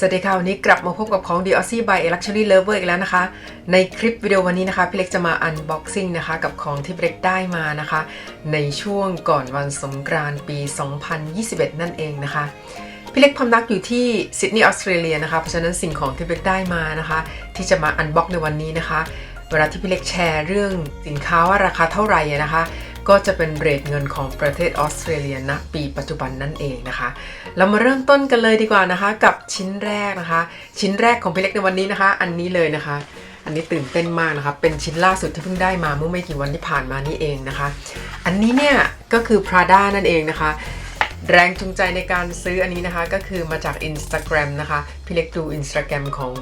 สวัสดีค่ะ วันนี้กลับมาพบกับของ The Aussie by Luxury Lover อีกแล้วนะคะ ในคลิปวิดีโอวันนี้นะคะ พี่เล็กจะมา unboxing นะคะ กับของที่พี่เล็กได้มานะคะ ในช่วงก่อนวันสงกรานต์ปี 2021 นั่นเองนะคะ พี่เล็กพำนักอยู่ที่ซิดนีย์ออสเตรเลียนะคะ เพราะฉะนั้นสิ่งของที่พี่เล็กได้มานะคะ ที่จะมาอันบ็อกในวันนี้นะคะ เวลาที่พี่เล็กแชร์เรื่องสินค้าว่าราคาเท่าไหร่นะคะ ก็จะเป็นเรทเงินของประเทศออสเตรเลียณปีปัจจุบันนั่นเองนะคะ เรามาเริ่มต้นกันเลยดีกว่านะคะ กับชิ้นแรกนะคะ ชิ้นแรกของพี่เล็กในวันนี้นะคะ อันนี้เลยนะคะ อันนี้ตื่นเต้นมากนะคะ เป็นชิ้นล่าสุดที่เพิ่งได้มาเมื่อไม่กี่วันที่ผ่านมานี่เองนะคะ อันนี้เนี่ยก็คือ Prada นั่นเองนะคะแรงจูงใจในการซื้ออันนี้นะคะก็คือมาจาก Instagram นะคะพี่เล็กดู Instagram ของ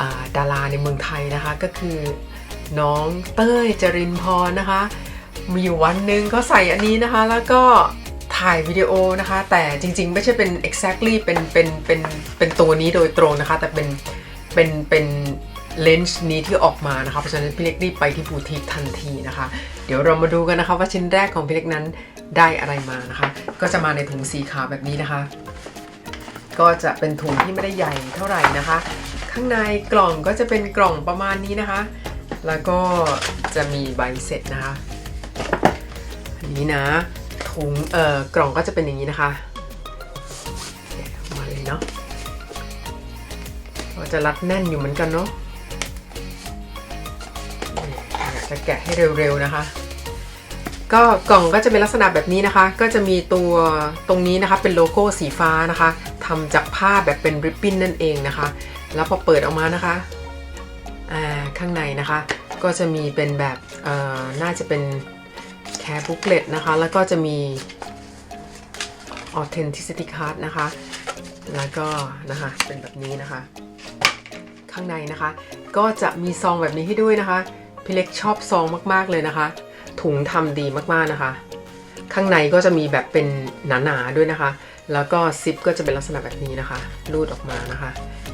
อาดาราในเมืองไทยนะคะ ก็คือน้องเต้ยจรินพรนะคะ มีอยู่วันหนึ่งเขาใส่อันนี้นะคะ แล้วก็ถ่ายวิดีโอนะคะ แต่จริงๆ ไม่ใช่เป็น exactly เป็นเป็นเป็นเป็นตัวนี้โดยตรงนะคะ แต่เป็นเป็นเป็นเลนส์นี้ที่ออกมานะคะเพราะฉะนั้นพี่เล็กรีบไปที่บูติกทันทีนะคะ เดี๋ยวเรามาดูกันนะคะว่าชิ้นแรกของพี่เล็กนั้นได้อะไรมานะคะ ก็จะมาในถุงสีขาวแบบนี้นะคะ ก็จะเป็นถุงที่ไม่ได้ใหญ่เท่าไหร่นะคะ ข้างในกล่องก็จะเป็นกล่องประมาณนี้นะคะ แล้วก็จะมีใบเสร็จนะคะ นี้นะถุงเอ่อกล่องก็จะเป็นอย่างนี้นะคะแกะมาเลยเนาะก็จะรัดแน่นอยู่เหมือนกันเนาะอยากจะแกะให้เร็วๆนะคะ ก็กล่องก็จะเป็นลักษณะแบบนี้นะคะ ก็จะมีตัวตรงนี้นะคะเป็นโลโก้สีฟ้านะคะทำจากผ้าแบบเป็นริบบิ้นนั่นเองนะคะ แล้วพอเปิดออกมานะคะอ่าข้างในนะคะ ก็จะมีเป็นแบบเอ่อน่าจะเป็น แคร์บุ๊กเลตนะคะ แล้วก็จะมี authenticity card นะคะ แล้วก็นะคะเป็นแบบนี้นะคะ ข้างในนะคะ ก็จะมีซองแบบนี้ให้ด้วยนะคะพี่เล็กชอบซองมากๆเลยนะคะ ถุงทำดีมากๆนะคะ ข้างในก็จะมีแบบเป็นหนาๆด้วยนะคะ แล้วก็ซิปก็จะเป็นลักษณะแบบนี้นะคะรูดออกมานะคะ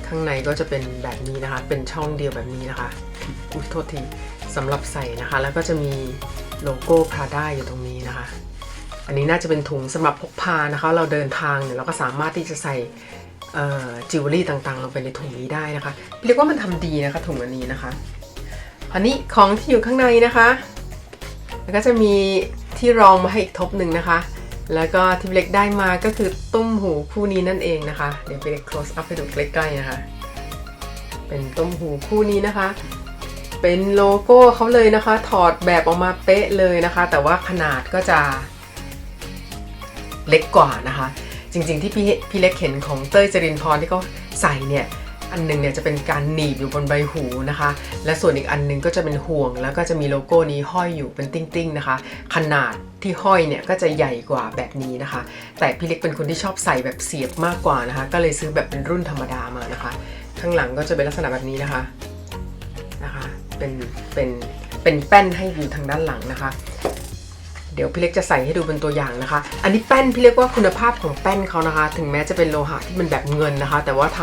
ข้างในก็จะเป็นแบบนี้นะคะ เป็นช่องเดียวแบบนี้นะคะอุ้ยโทษทีสำหรับใส่นะคะ แล้วก็จะมี โลโก้ Prada อยู่ตรงนี้นะคะ อันนี้น่าจะเป็นถุงสำหรับพกพานะคะ เราเดินทางเนี่ยเราก็สามารถที่จะใส่จิวเวลรี่ต่างๆ ลงไปในถุงนี้ได้นะคะ เรียกว่ามันทำดีนะคะถุงอันนี้นะคะ อันนี้ของที่อยู่ข้างในนะคะ แล้วก็จะมีที่รองมาให้อีกทบหนึ่งนะคะ แล้วก็ที่เล็กได้มาก็คือตุ้มหูคู่นี้นั่นเองนะคะ เดี๋ยวพี่เล็ก close up ให้ดูใกล้ๆนะคะ เป็นตุ้มหูคู่นี้นะคะ เป็นโลโก้เขาเลยนะคะ ถอดแบบออกมาเป๊ะเลยนะคะ แต่ว่าขนาดก็จะเล็กกว่านะคะ จริงๆที่พี่พี่เล็กเห็นของเต้ยจรินพรที่เขาใส่เนี่ยอันหนึงเนี่ยจะเป็นการหนีบอยู่บนใบหูนะคะ และส่วนอีกอันหนึงก็จะเป็นห่วง แล้วก็จะมีโลโก้นี้ห้อยอยู่เป็นติ้งๆนะคะ ขนาดที่ห้อยเนี่ยก็จะใหญ่กว่าแบบนี้นะคะ แต่พี่เล็กเป็นคนที่ชอบใส่แบบเสียบมากกว่านะคะ ก็เลยซื้อแบบเป็นรุ่นธรรมดามานะคะ ข้างหลังก็จะเป็นลักษณะแบบนี้นะคะนะคะ เป็นเป็นเป็นแป้นให้อยู่ทางด้านหลังนะคะ เดี๋ยวพี่เล็กจะใส่ให้ดูเป็นตัวอย่างนะคะ อันนี้แป้นพี่เล็กว่าคุณภาพของแป้นเขานะคะ ถึงแม้จะเป็นโลหะที่มันแบบเงินนะคะ แต่ว่าท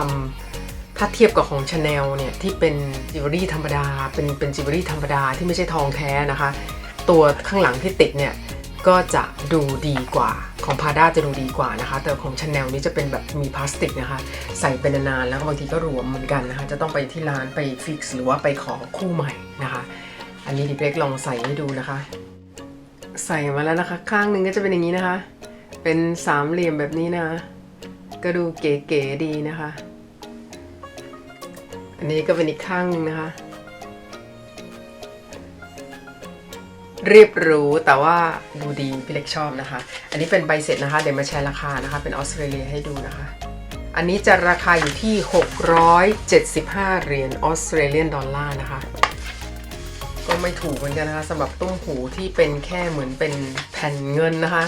ำถ้าเทียบกับของชาแนลเนี่ยที่เป็นจิวเวลรี่ธรรมดา เป็นเป็นจิวเวลรี่ธรรมดาที่ไม่ใช่ทองแท้นะคะ ตัวข้างหลังที่ติดเนี่ย ก็จะดูดีกว่าของพาด้าจะดูดีกว่านะคะ แต่ของชาแนลนี้จะเป็นแบบมีพลาสติกนะคะ ใส่เป็นนานๆแล้วบางทีก็รวมเหมือนกันนะคะ จะต้องไปที่ร้านไปฟิกซ์หรือว่าไปขอคู่ใหม่นะคะ อันนี้ดิเล็กลองใส่ให้ดูนะคะ ใส่มาแล้วนะคะ ข้างหนึ่งก็จะเป็นอย่างนี้นะคะ เป็นสามเหลี่ยมแบบนี้นะะก็ดูเก๋ๆดีนะคะ อันนี้ก็เป็นอีกข้างหนึ่งนะคะ เรียบหรูแต่ว่าดูดีพี่เล็กชอบนะคะ อันนี้เป็นใบเสร็จนะคะ เดี๋ยวมาแชร์ราคานะคะ เป็นออสเตรเลียให้ดูนะคะ อันนี้จะราคาอยู่ที่ 675 เหรียญออสเตรเลียนดอลลาร์นะคะ ก็ไม่ถูกเหมือนกันนะคะสำหรับตุ้มหูที่เป็นแค่เหมือนเป็นแผ่นเงินนะคะ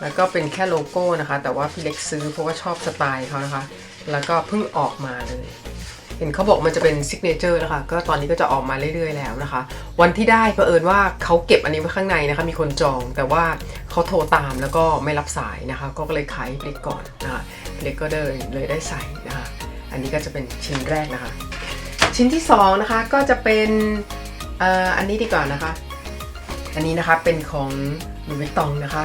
แล้วก็เป็นแค่โลโก้นะคะ แต่ว่าพี่เล็กซื้อเพราะว่าชอบสไตล์เขานะคะ แล้วก็เพิ่งออกมาเลย เห็นเขาบอกมันจะเป็นซิกเนเจอร์นะคะ ก็ตอนนี้ก็จะออกมาเรื่อยๆแล้วนะคะ วันที่ได้เผอิญว่าเขาเก็บอันนี้ไว้ข้างในนะคะ มีคนจอง แต่ว่าเขาโทรตามแล้วก็ไม่รับสายนะคะ ก็เลยขายให้พี่เล็กก่อนนะคะพี่เล็กก็เลยเลยได้ใส่นะคะ อันนี้ก็จะเป็นชิ้นแรกนะคะ ชิ้นที่สองนะคะก็จะเป็นอ,อ,อันนี้ดีกว่านะคะ อันนี้นะคะเป็นของ Louis Vuitton นะคะ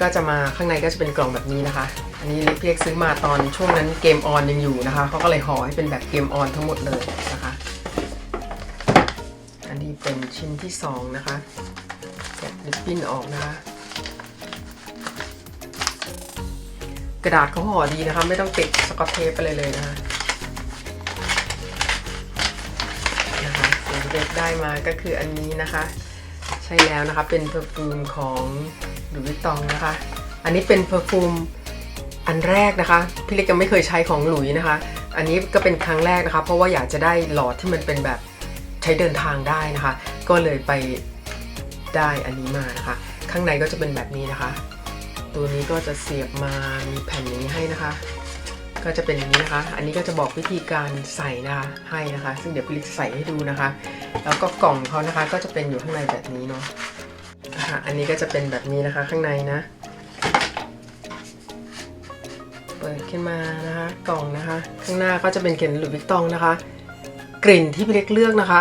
ก็จะมาข้างในก็จะเป็นกล่องแบบนี้นะคะ อันนี้เล็กเพียกซื้อมาตอนช่วงนั้นเกมออนยังอยู่นะคะเขาก็เลยห่อให้เป็นแบบเกมออนทั้งหมดเลยนะคะ อันนี้เป็นชิ้นที่สองนะคะแกะริบบิ้นออกนะคะ กระดาษเขาห่อดีนะคะ ไม่ต้องติดสกอตเทปไปเลยเลยนะคะนะคะสิ่งที่เด็กได้มาก็คืออันนี้นะคะ ใช่แล้วนะคะเป็นเพอร์ฟูมของ ดูวิตองนะคะ อันนี้เป็นเพอร์ฟูมอันแรกนะคะ พี่เล็กยังไม่เคยใช้ของหลุยนะคะ อันนี้ก็เป็นครั้งแรกนะคะ เพราะว่าอยากจะได้หลอดที่มันเป็นแบบใช้เดินทางได้นะคะ ก็เลยไปได้อันนี้มานะคะ ข้างในก็จะเป็นแบบนี้นะคะ ตัวนี้ก็จะเสียบมามีแผ่นอย่างนี้ให้นะคะ ก็จะเป็นอย่างนี้นะคะ อันนี้ก็จะบอกวิธีการใส่นะคะให้นะคะ ซึ่งเดี๋ยวพี่เล็กใส่ให้ดูนะคะ แล้วก็กล่องเขานะคะ ก็จะเป็นอยู่ข้างในแบบนี้เนาะ นะคะอันนี้ก็จะเป็นแบบนี้นะคะข้างในนะ เปิดขึ้นมานะคะกล่องนะคะ ข้างหน้าก็จะเป็นเขียนหลุยส์วิกตองนะคะ กลิ่นที่พี่เล็กเลือกนะคะ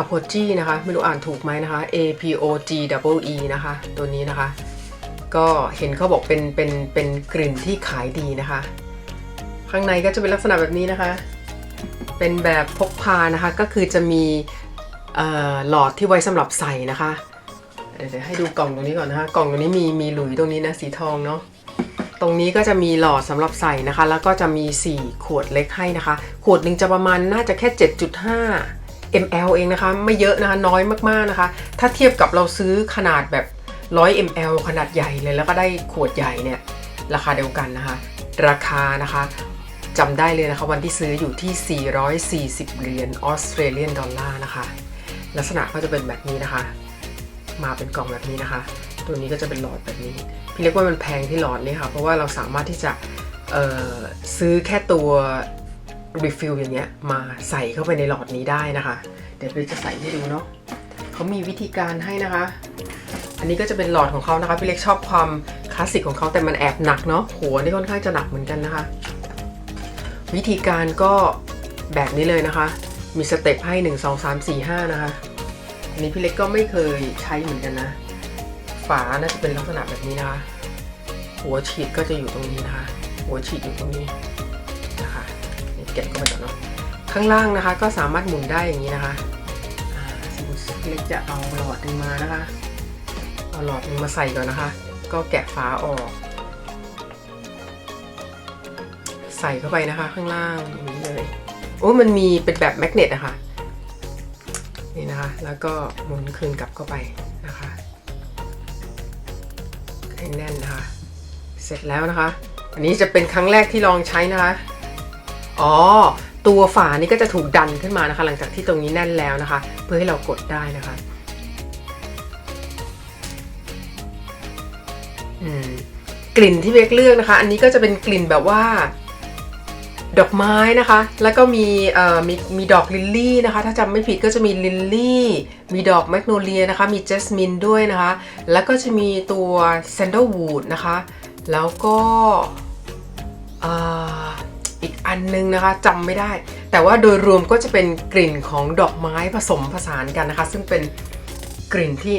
a p o g นะคะ ไม่รู้อ่านถูกไหมนะคะ A P O G W E นะคะ ตัวนี้นะคะ ก็เห็นเขาบอกเป็นเป็นเป็นกลิ่นที่ขายดีนะคะ ข้างในก็จะเป็นลักษณะแบบนี้นะคะ เป็นแบบพกพานะคะก็คือจะมีหลอดที่ไว้สำหรับใส่นะคะ เดี๋ยวให้ดูกล่องตรงนี้ก่อนนะคะกล่องตรงนี้มีมีหลุยตรงนี้นะสีทองเนาะตรงนี้ก็จะมีหลอดสำหรับใส่นะคะ แล้วก็จะมี 4 ขวดเล็กให้นะคะ ขวดหนึ่งจะประมาณน่าจะแค่ 7.5 ml เองนะคะ ไม่เยอะนะคะน้อยมากๆนะคะ ถ้าเทียบกับเราซื้อขนาดแบบ 100 ml ขนาดใหญ่เลยแล้วก็ได้ขวดใหญ่เนี่ยราคาเดียวกันนะคะ ราคานะคะจำได้เลยนะคะวันที่ซื้ออยู่ที่ 440 เหรียญออสเตรเลียนดอลลาร์นะคะ ลักษณะก็จะเป็นแบบนี้นะคะ มาเป็นกล่องแบบนี้นะคะ ตัวนี้ก็จะเป็นหลอดแบบนี้ พี่เรียกว่ามันแพงที่หลอดนี่ค่ะ เพราะว่าเราสามารถที่จะซื้อแค่ตัวรีฟิลอย่างเงี้ยมาใส่เข้าไปในหลอดนี้ได้นะคะ เดี๋ยวพี่จะใส่ให้ดูเนาะเขามีวิธีการให้นะคะ อันนี้ก็จะเป็นหลอดของเขานะคะ พี่เล็กชอบความคลาสสิกของเขาแต่มันแอบหนักเนาะหัวนี่ค่อนข้างจะหนักเหมือนกันนะคะ วิธีการก็แบบนี้เลยนะคะ มีสเต็ปให้ 1 2 3 4 5 นะคะ อันนี้พี่เล็กก็ไม่เคยใช้เหมือนกันนะ ฝาน่าจะเป็นลักษณะแบบนี้นะคะ หัวฉีดก็จะอยู่ตรงนี้นะคะ หัวฉีดอยู่ตรงนี้นะคะเก็บเข้าไปก่อนเนาะ ข้างล่างนะคะ ก็สามารถหมุนได้อย่างนี้นะคะพี่เล็กจะเอาหลอดนึงมานะคะ เอาหลอดนึงมาใส่ก่อนนะคะ ก็แกะฝาออก ใส่เข้าไปนะคะ ข้างล่างอย่างนี้เลย โอ้มันมีเป็นแบบแมกเนตอะคะ นี่นะคะ แล้วก็หมุนคืนกลับเข้าไปนะคะให้แน่นนะคะ เสร็จแล้วนะคะ อันนี้จะเป็นครั้งแรกที่ลองใช้นะคะ อ๋อ ตัวฝานี่ก็จะถูกดันขึ้นมานะคะ หลังจากที่ตรงนี้แน่นแล้วนะคะ เพื่อให้เรากดได้นะคะอืมกลิ่นที่เบกเลือกนะคะ อันนี้ก็จะเป็นกลิ่นแบบว่า ดอกไม้นะคะ แล้วก็มีมีมีดอกลิลลี่นะคะ ถ้าจำไม่ผิดก็จะมีลิลลี่ มีดอกแมกโนเลียนะคะ มีเจสมินด้วยนะคะ แล้วก็จะมีตัวแซนเดลวูดนะคะ แล้วก็อีกอันนึงนะคะจำไม่ได้ แต่ว่าโดยรวมก็จะเป็นกลิ่นของดอกไม้ผสมผสานกันนะคะ ซึ่งเป็นกลิ่นที่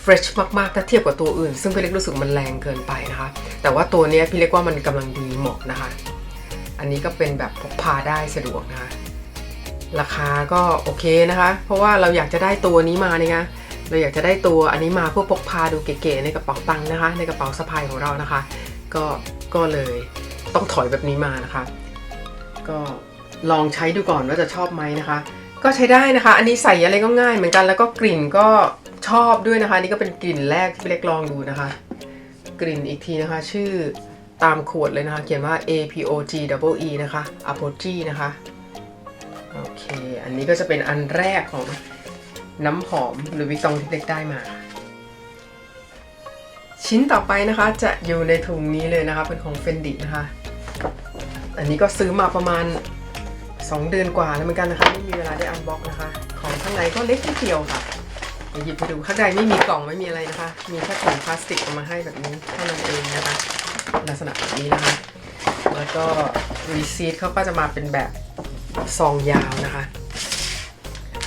เฟรชมาก ๆ ถ้าเทียบกับตัวอื่น ซึ่งพี่เล็กรู้สึกมันแรงเกินไปนะคะ แต่ว่าตัวนี้พี่เล็กว่ามันกำลังดีเหมาะนะคะ อันนี้ก็เป็นแบบพกพาได้สะดวกนะคะ ราคาก็โอเคนะคะ เพราะว่าเราอยากจะได้ตัวนี้มาเนี่ยนะเราอยากจะได้ตัวอันนี้มาเพื่อพกพาดูเก๋ๆในกระเป๋าตังค์นะคะ ในกระเป๋าสะพายของเรานะคะ ก็ก็เลยต้องถอยแบบนี้มานะคะ ก็ลองใช้ดูก่อนว่าจะชอบไหมนะคะ ก็ใช้ได้นะคะ อันนี้ใส่อะไรก็ง่ายเหมือนกันแล้วก็กลิ่นก็ชอบด้วยนะคะ นี่ก็เป็นกลิ่นแรกที่เล็กลองดูนะคะ กลิ่นอีกทีนะคะ ชื่อ ตามขวดเลยนะคะ เขียนว่า A P O G W E นะคะ Apogee นะคะ โอเค อันนี้ก็จะเป็นอันแรกของน้ำหอมหรือวิตองที่เล็กได้มา ชิ้นต่อไปนะคะจะอยู่ในถุงนี้เลยนะคะ เป็นของเฟนดินะคะ อันนี้ก็ซื้อมาประมาณ 2 เดือนกว่าแล้วเหมือนกันนะคะ ไม่มีเวลาได้อันบ็อกนะคะ ของข้างในก็เล็กนิดเดียวค่ะหยิบไปดูข้างในไม่มีกล่องไม่มีอะไรนะคะ มีแค่ถุงพลาสติกเอามาให้แบบนี้เท่านั้นเองนะคะ ลักษณะแบบนี้นะคะ แล้วก็รีซีทเขาก็จะมาเป็นแบบซองยาวนะคะ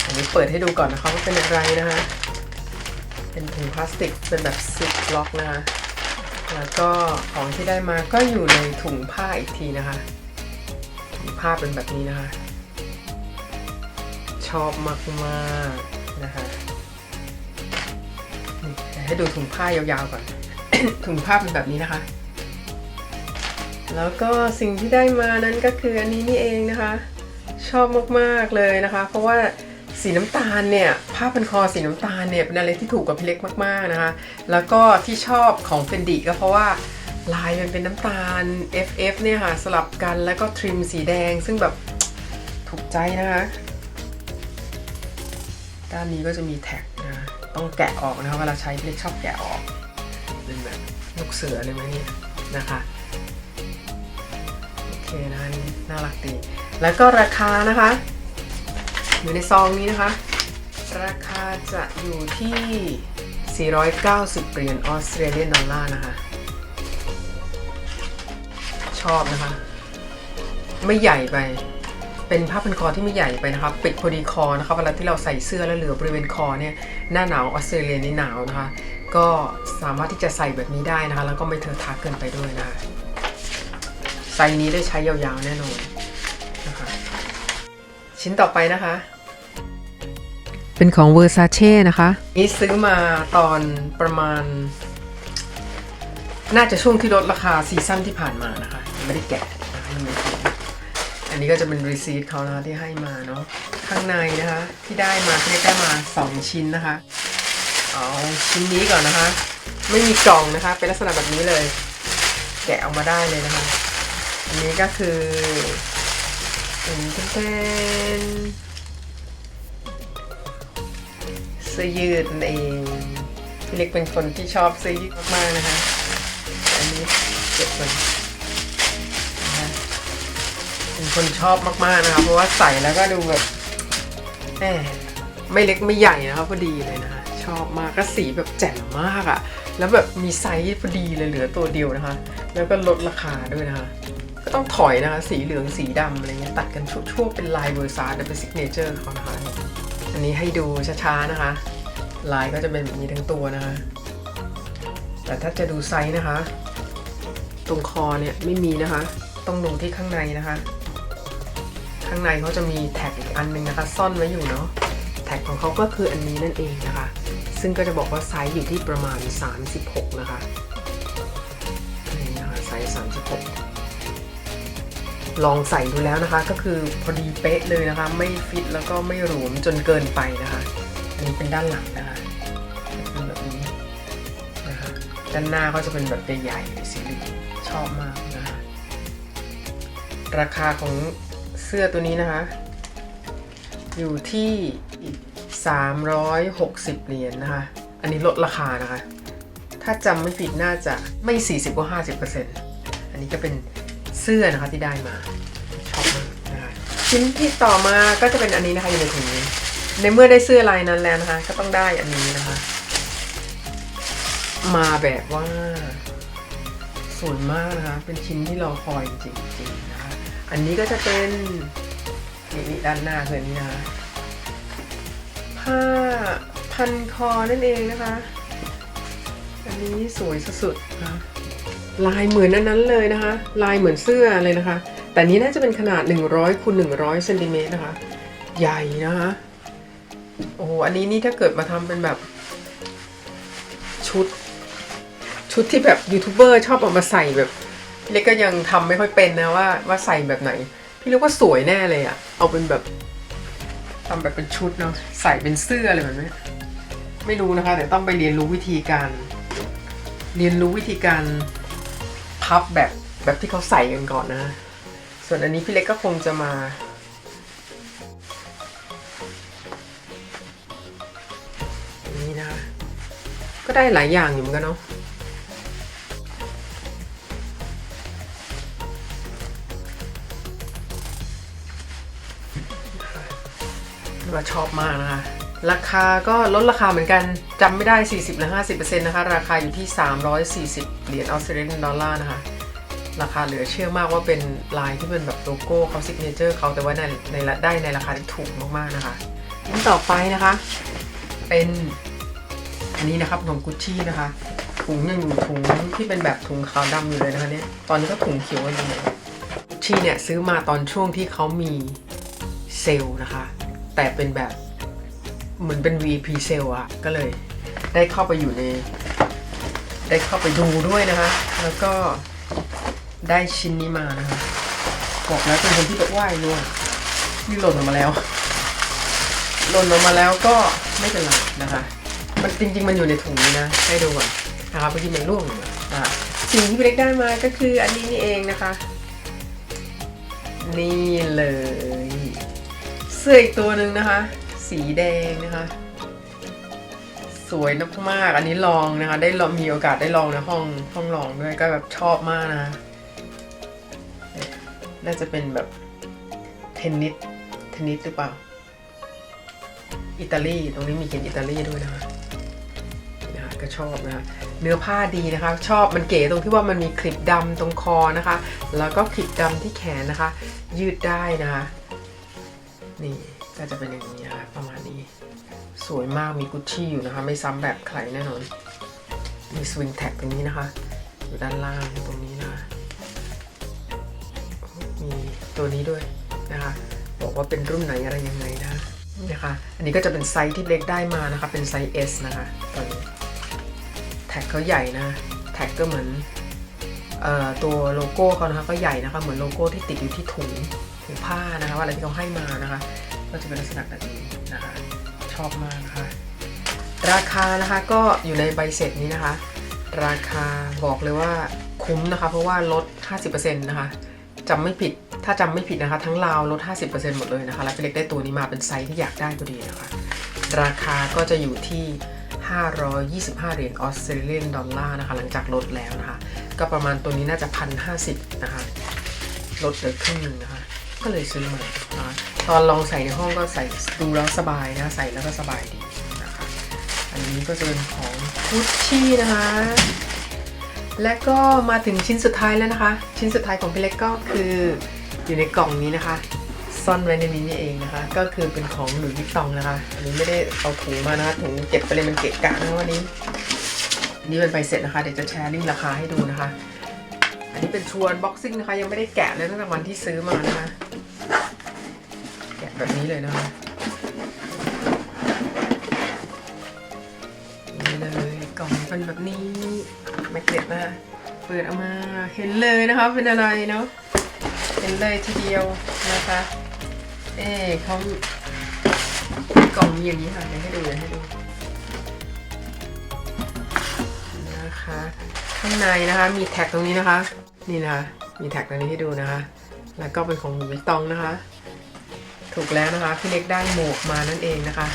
อันนี้เปิดให้ดูก่อนนะคะว่าเป็นอะไรนะคะ เป็นถุงพลาสติกเป็นแบบซิปล็อกนะคะ แล้วก็ของที่ได้มาก็อยู่ในถุงผ้าอีกทีนะคะ ถุงผ้าเป็นแบบนี้นะคะ ชอบมากๆนะคะนี่จะให้ดูถุงผ้ายาวๆก่อน ถุงผ้าเป็นแบบนี้นะคะ แล้วก็สิ่งที่ได้มานั้นก็คืออันนี้นี่เองนะคะ ชอบมากๆเลยนะคะ เพราะว่าสีน้ำตาลเนี่ยผ้าพันคอสีน้ำตาลเนี่ยเป็นอะไรที่ถูกกับพี่เล็กมากๆนะคะ แล้วก็ที่ชอบของเฟนดิก็เพราะว่าลายมันเป็นน้ำตาล FF เนี่ยค่ะสลับกันแล้วก็ทริมสีแดง ซึ่งแบบถูกใจนะคะ ด้านนี้ก็จะมีแท็กนะต้องแกะออกนะคะเวลาใช้พี่เล็กชอบแกะออกเป็นแบบลูกเสือเลยไหมเนี่ยนะคะ เคนะคนี่น่ารักดีแล้วก็ราคานะคะ อยู่ในซองนี้นะคะ ราคาจะอยู่ที่ 490 เหรียญออสเตรเลียนดอลลาร์นะคะ ชอบนะคะ ไม่ใหญ่ไปเป็นผ้าพันคอที่ไม่ใหญ่ไปนะคะปิดพอดีคอนะคะเวลาที่เราใส่เสื้อแล้วเหลือบริเวณคอเนี่ยหน้าหนาวออสเตรเลียนี่หนาวนะคะ ก็สามารถที่จะใส่แบบนี้ได้นะคะ แล้วก็ไม่เทอะทะเกินไปด้วยนะคะ ไซส์นี้ได้ใช้ยาวๆแน่นอนนะคะชิ้นต่อไปนะคะ เป็นของ Versace นะคะ นี่ซื้อมาตอนประมาณ น่าจะช่วงที่ลดราคาซีซั่นที่ผ่านมานะคะยังไม่ได้แกะนะคะยังไม่ได้แกะอันนี้ก็จะเป็นรีซีทเขานะคะที่ให้มาเนาะข้างในนะคะ ที่ได้มาที่ได้มา 2 ชิ้นนะคะเอาชิ้นนี้ก่อนนะคะ ไม่มีกล่องนะคะ เป็นลักษณะแบบนี้เลย แกะออกมาได้เลยนะคะ อันนี้ก็คือเป็นเป็นเสื้อยืดเองพี่เล็กเป็นคนที่ชอบเสื้อยืดมากๆนะคะ อันนี้เก็บมันนะคะเป็นคนชอบมากๆนะคะเพราะว่าใส่แล้วก็ดูแบบแหมไม่เล็กไม่ใหญ่นะคะพอดีเลยนะคะชอบมากก็สีแบบแจ่มมากอะ่ะ แล้วแบบมีไซส์พอดีเลยเหลือตัวเดียวนะคะ แล้วก็ลดราคาด้วยนะคะ ก็ต้องถอยนะคะสีเหลืองสีดำอะไรเงี้ยตัดกันชั่วๆเป็นลายเวอร์ซาร์เป็นซิกเนเจอร์เขานะคะอันนี้ให้ดูช้าๆนะคะ ลายก็จะเป็นแบบนี้ทั้งตัวนะคะ แต่ถ้าจะดูไซส์นะคะ ตรงคอเนี่ยไม่มีนะคะ ต้องดูที่ข้างในนะคะ ข้างในเขาจะมีแท็กอีกอันหนึงนะคะ ซ่อนไว้อยู่เนาะแท็กของเขาก็คืออันนี้นั่นเองนะคะ ซึ่งก็จะบอกว่าไซส์อยู่ที่ประมาณ 36 นะคะนี่นะคะไซส์36 ลองใส่ดูแล้วนะคะ ก็คือพอดีเป๊ะเลยนะคะ ไม่ฟิตแล้วก็ไม่หลวมจนเกินไปนะคะอันนี้เป็นด้านหลังนะคะเป็นแบบนี้นะคะด้านหน้าก็จะเป็นแบบใหญ่ๆสีเหลืองชอบมากนะคะราคาของเสื้อตัวนี้นะคะ อยู่ที่ 360 เหรียญนะคะ อันนี้ลดราคานะคะ ถ้าจำไม่ผิดน่าจะไม่ 40ก็50%อันนี้ก็เป็น สื้อนะคะที่ได้มาชอบมากนะคะชิ้นที่ต่อมาก็จะเป็นอันนี้นะคะอยู่ในถุงนี้ ในเมื่อได้เสื้อลายนั้นแล้วนะคะ ก็ต้องได้อันนี้นะคะ มาแบบว่าสวยมากนะคะ เป็นชิ้นที่รอคอยจริงๆนะคะอันนี้ก็จะเป็นนี่ด้านหน้าคืออนนี้นะผ้าพันคอนั่นเองนะคะ อันนี้สวยสุดๆนะคะ ลายเหมือนอันนั้นเลยนะคะ ลายเหมือนเสื้อเลยนะคะ แต่นี้น่าจะเป็นขนาด 100คูณ100เซนติเมตรนะคะ ใหญ่นะคะ โอ้โห อันนี้นี่ถ้าเกิดมาทำเป็นแบบ ชุด ชุดที่แบบยูทูบเบอร์ชอบเอามาใส่แบบพี่เล็กก็ยังทำไม่ค่อยเป็นนะว่าว่าใส่แบบไหน พี่เล็กว่าสวยแน่เลยอะเอาเป็นแบบทำแบบเป็นชุดเนาะใส่เป็นเสื้ออะไรแบบนี้ไม่รู้นะคะแต่ต้องไปเรียนรู้วิธีการ เรียนรู้วิธีการ พับแบบแบบที่เขาใส่กันก่อนนะ ส่วนอันนี้พี่เล็กก็คงจะมา นี่นะ ก็ได้หลายอย่างอยู่เหมือนกันเนาะว่าชอบมากนะคะ ราคาก็ลดราคาเหมือนกันจำไม่ได้ 40หรือ50%นะคะ ราคาอยู่ที่ 340 เหรียญออสเตรเลียนดอลลาร์นะคะ ราคาเหลือเชื่อมากว่าเป็นลายที่เป็นแบบโลโก้เขาซิกเนเจอร์เขาแต่ว่าในในละได้ในราคาที่ถูกมากๆนะคะชิ้นต่อไปนะคะ เป็นอันนี้นะครับของกุชชี่นะคะถุงยังอยู่ถุงที่เป็นแบบถุงขาวดำอยู่เลยนะคะเนี่ยตอนนี้ก็ถุงเขียวอยู่เลยชีเนี่ยซื้อมาตอนช่วงที่เขามีเซลล์นะคะ แต่เป็นแบบ เหมือนเป็น VP เซลล์อะก็เลยได้เข้าไปอยู่ใน ได้เข้าไปดูด้วยนะคะ แล้วก็ได้ชิ้นนี้มานะคะบอกแล้วเป็นคนที่แบบไหว้ด้วยนี่หล่นออกมาแล้ว หล่นออกมาแล้วก็ไม่เป็นไรนะคะ มันจริง ๆ มันอยู่ในถุงนี้นะ ให้ดูก่อนนะคะเมื่อกี้มันร่วงอยู่นะคะสิ่งที่พี่เล็กได้มาก็คืออันนี้นี่เองนะคะ นี่เลย เสื้ออีกตัวหนึ่งนะคะ สีแดงนะคะ สวยมากๆอันนี้ลองนะคะ ได้ลองมีโอกาสได้ลองในห้องห้องลองด้วยก็แบบชอบมากนะน่าจะเป็นแบบเทนนิสเทนนิสหรือเปล่า อิตาลีตรงนี้มีเขียนอิตาลีด้วยนะคะนะคะก็ชอบนะคะเนื้อผ้าดีนะคะ ชอบมันเก๋ตรงที่ว่ามันมีคลิปดำตรงคอนะคะ แล้วก็คลิปดำที่แขนนะคะ ยืดได้นะคะ นี่ ก็จะเป็นอย่างนี้นะคะประมาณนี้ สวยมากมีกุชชี่อยู่นะคะ ไม่ซ้ำแบบใครแน่นอน มีสวิงแท็กตรงนี้นะคะ อยู่ด้านล่างตรงนี้นะคะมีตัวนี้ด้วยนะคะ บอกว่าเป็นรุ่นไหนอะไรยังไงนะนะคะ อันนี้ก็จะเป็นไซส์ที่เล็กได้มานะคะ เป็นไซส์ S นะคะตัวนี้แท็กเขาใหญ่นะ แท็กก็เหมือนเอ่อตัวโลโก้เขานะคะก็ใหญ่นะคะ เหมือนโลโก้ที่ติดอยู่ที่ถุงถุงผ้านะคะว่าอะไรที่เขาให้มานะคะ ก็จะเป็นลักษณะแบบนี้นะคะชอบมากนะคะราคานะคะก็อยู่ในใบเสร็จนี้นะคะ ราคาบอกเลยว่าคุ้มนะคะ เพราะว่าลด 50%นะคะจำไม่ผิดถ้าจำไม่ผิดนะคะ ทั้งลาวลด 50%หมดเลยนะคะ แล้วพี่เล็กได้ตัวนี้มาเป็นไซส์ที่อยากได้พอดีนะคะ ราคาก็จะอยู่ที่ 525 เหรียญออสเตรเลียนดอลลาร์นะคะ หลังจากลดแล้วนะคะ ก็ประมาณตัวนี้น่าจะพันห้าสิบนะคะ ลดเหลือครึ่งหนึงนะคะ ก็เลยซื้อมานะตอนลองใส่ในห้องก็ใส่ดูแล้วสบายนะใส่แล้วก็สบายดีนะคะอันนี้ก็จะเป็นของกุชชี่นะคะ และก็มาถึงชิ้นสุดท้ายแล้วนะคะ ชิ้นสุดท้ายของพี่เล็กก็คืออยู่ในกล่องนี้นะคะ ซ่อนไว้ในนี้นี่เองนะคะ ก็คือเป็นของหลุยส์วิตตองนะคะอันนี้ไม่ได้เอาถุงมานะคะถุงเก็บไปเลยมันเกะกะนะวันนี้นนี่เป็นใบเสร็จนะคะเดี๋ยวจะแชร์ลิงก์ราคาให้ดูนะคะ อันนี้เป็นชวนบ็อกซิ่งนะคะ ยังไม่ได้แกะเลยตั้งแต่วันที่ซื้อมานะคะ แบบนี้เลยนะคะนี่เลยกล่องเป็นแบบนี้แมกเนตนะเปิดออกมาเห็นเลยนะคะเป็นอะไรเนาะเห็นเลยทีเดียวนะคะเอ๊เขากล่องมีอย่างนี้ค่ะเดี๋ยวให้ดูเดี๋ยวให้ดูนะคะข้างในนะคะมีแท็กตรงนี้นะคะ นี่นะคะมีแท็กตรงนี้ให้ดูนะคะ แล้วก็เป็นของหลุยส์วิตตองนะคะ ถูกแล้วนะคะพี่เล็กได้หมวกมานั่นเองนะคะ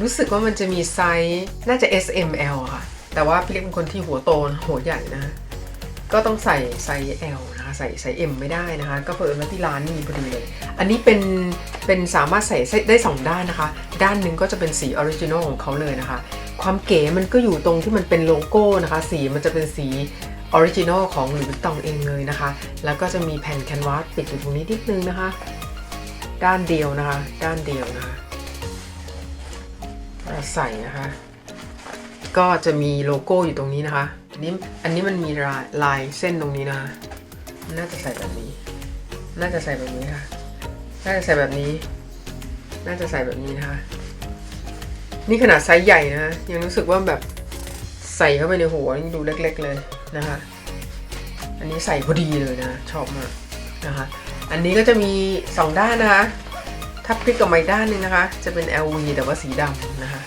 รู้สึกว่ามันจะมีไซส์น่าจะ S M L ค่ะ แต่ว่าพี่เล็กเป็นคนที่หัวโตนหัวใหญ่นะ ก็ต้องใส่ไซส์ L นะคะใส่ไซส์ M ไม่ได้นะคะ ก็เพิ่มมาที่ร้านมีพอดีเลย อันนี้เป็นเป็นสามารถใส่ได้ 2 ด้านนะคะ ด้านหนึ่งก็จะเป็นสีออริจินอลของเขาเลยนะคะ ความเก๋มันก็อยู่ตรงที่มันเป็นโลโก้นะคะ สีมันจะเป็นสีออริจินอลของหลุยส์วิตตองเองเลยนะคะ แล้วก็จะมีแผ่นแคนวาสปิดอยู่ตรงนี้นิดนึงนะคะ ด้านเดียวนะคะด้านเดียวนะคะใส่นะคะ ก็จะมีโลโก้อยู่ตรงนี้นะคะ อันนี้อันนี้มันมีลายลายเส้นตรงนี้นะคะน่าจะใส่แบบนี้ น่าจะใส่แบบนี้ค่ะ น่าจะใส่แบบนี้ น่าจะใส่แบบนี้นะคะ นี่ขนาดไซส์ใหญ่นะ ยังรู้สึกว่าแบบใส่เข้าไปในหัวยังดูเล็ก ๆ เลยนะคะ อันนี้ใส่พอดีเลยนะ ชอบมากนะคะ อันนี้ก็จะมีสองด้านนะคะ ถ้าพลิกออกมาอีกด้านนึงนะคะ จะเป็น LV แต่ว่าสีดำนะคะ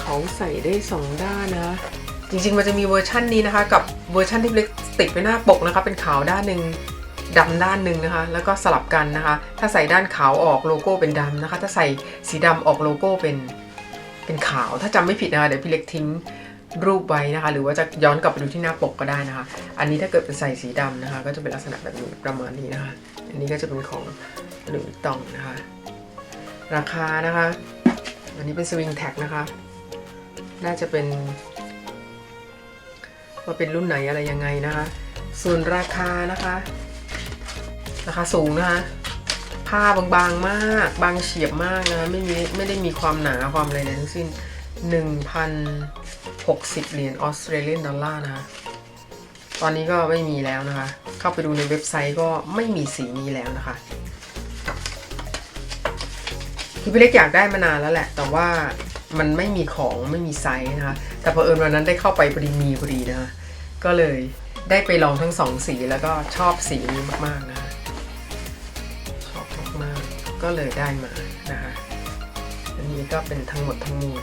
เขาใส่ได้ 2 ด้านนะจริงๆมันจะมีเวอร์ชั่นนี้นะคะ กับเวอร์ชั่นที่เล็กติดไปหน้าปกนะคะ เป็นขาวด้านหนึ่งดำด้านหนึ่งนะคะ แล้วก็สลับกันนะคะ ถ้าใส่ด้านขาวออกโลโก้เป็นดำนะคะ ถ้าใส่สีดำออกโลโก้เป็นเป็นขาว ถ้าจำไม่ผิดนะคะเดี๋ยวพี่เล็กทิ้ง รูปไว้นะคะ หรือว่าจะย้อนกลับไปดูที่หน้าปกก็ได้นะคะ อันนี้ถ้าเกิดเป็นใส่สีดำนะคะ ก็จะเป็นลักษณะแบบนี้ประมาณนี้นะคะ อันนี้ก็จะเป็นของหลุยตองนะคะ ราคานะคะ อันนี้เป็นสวิงแท็กนะคะ น่าจะเป็นว่าเป็นรุ่นไหนอะไรยังไงนะคะ ส่วนราคานะคะ ราคาสูงนะคะผ้าบางๆมาก บางเฉียบมากนะ ไม่มีไม่ได้มีความหนาความอะไรเลยทั้งสิ้น1,000 60 เหรียญออสเตรเลียนดอลลาร์นะคะ ตอนนี้ก็ไม่มีแล้วนะคะ เข้าไปดูในเว็บไซต์ก็ไม่มีสีนี้แล้วนะคะ คือพี่เล็กอยากได้มานานแล้วแหละ แต่ว่ามันไม่มีของไม่มีไซส์นะคะ แต่พอเอิญวันนั้นได้เข้าไปพอดีมีพอดีนะคะ ก็เลยได้ไปลองทั้งสองสีแล้วก็ชอบสีนี้มากๆนะคะชอบมากๆก็เลยได้มานะคะ อันนี้ก็เป็นทั้งหมดทั้งมวล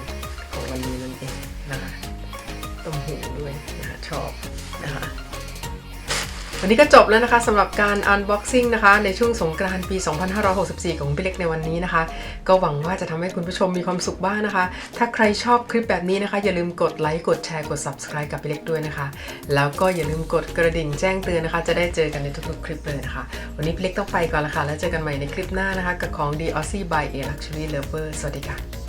ของวันนี้นั่นเองนะคะ มหูด้วยนะคะชอบนะคะวันนี้ก็จบแล้วนะคะสำหรับการ unboxing นะคะ ในช่วงสงกรานต์ปี 2564 ของพี่เล็กในวันนี้นะคะ ก็หวังว่าจะทำให้คุณผู้ชมมีความสุขบ้างนะคะ ถ้าใครชอบคลิปแบบนี้นะคะ อย่าลืมกดไลค์ กดแชร์ กด subscribe กับพี่เล็กด้วยนะคะ แล้วก็อย่าลืมกดกระดิ่งแจ้งเตือนนะคะ จะได้เจอกันในทุกๆ คลิปเลยนะคะ วันนี้พี่เล็กต้องไปก่อนละค่ะ แล้วเจอกันใหม่ในคลิปหน้านะคะ กับของ The Aussie by A Luxury Lover สวัสดีค่ะ